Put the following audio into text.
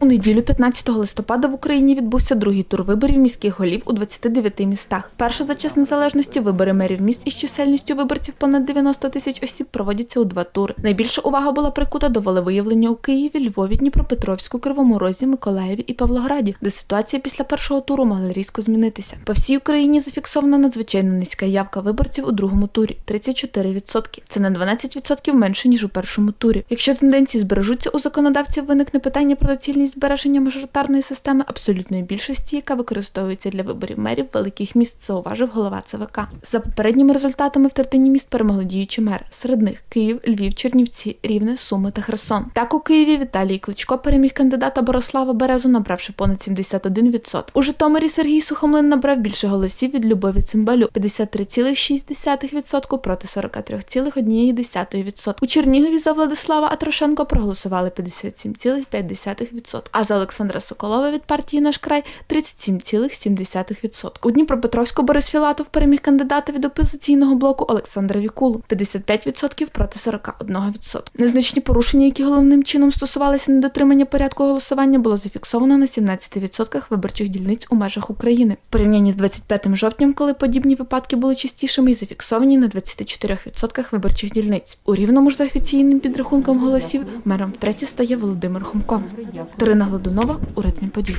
У неділю 15 листопада в Україні відбувся другий тур виборів міських голів у 29 містах. Перше за час незалежності вибори мерів міст із чисельністю виборців понад 90 тисяч осіб проводяться у два тури. Найбільша увага була прикута до волевиявлення у Києві, Львові, Дніпропетровську, Кривому Розі, Миколаєві і Павлограді, де ситуація після першого туру могла різко змінитися. По всій Україні зафіксована надзвичайно низька явка виборців у другому турі 34%. Це на 12% менше ніж у першому турі. Якщо тенденції збережуться у законодавців, виникне питання про доцільність збереження мажоритарної системи абсолютної більшості, яка використовується для виборів мерів великих міст, зауважив голова ЦВК. За попередніми результатами в третині міст перемогли діючі мери. Серед них Київ, Львів, Чернівці, Рівне, Суми та Херсон. Так у Києві Віталій Кличко переміг кандидата Борислава Березу, набравши понад 71%. У Житомирі Сергій Сухомлин набрав більше голосів від Любові Цимбалю 53,6% проти 43,1%. У Чернігові за Владислава Атрошенко проголосували 57,5%, а за Олександра Соколова від партії Наш край 37,7%. У Дніпропетровську Борис Філатов переміг кандидата від опозиційного блоку Олександра Вікулу 55% проти 41%. Незначні порушення, які головним чином стосувалися недотримання порядку голосування, було зафіксовано на 17% виборчих дільниць у межах України. В порівнянні з 25 жовтням, коли подібні випадки були частішими і зафіксовані на 24% виборчих дільниць. У рівному ж за офіційним підрахунком голосів мером втретє стає Володимир Хомко. Дарина Гладунова у ритмі подій.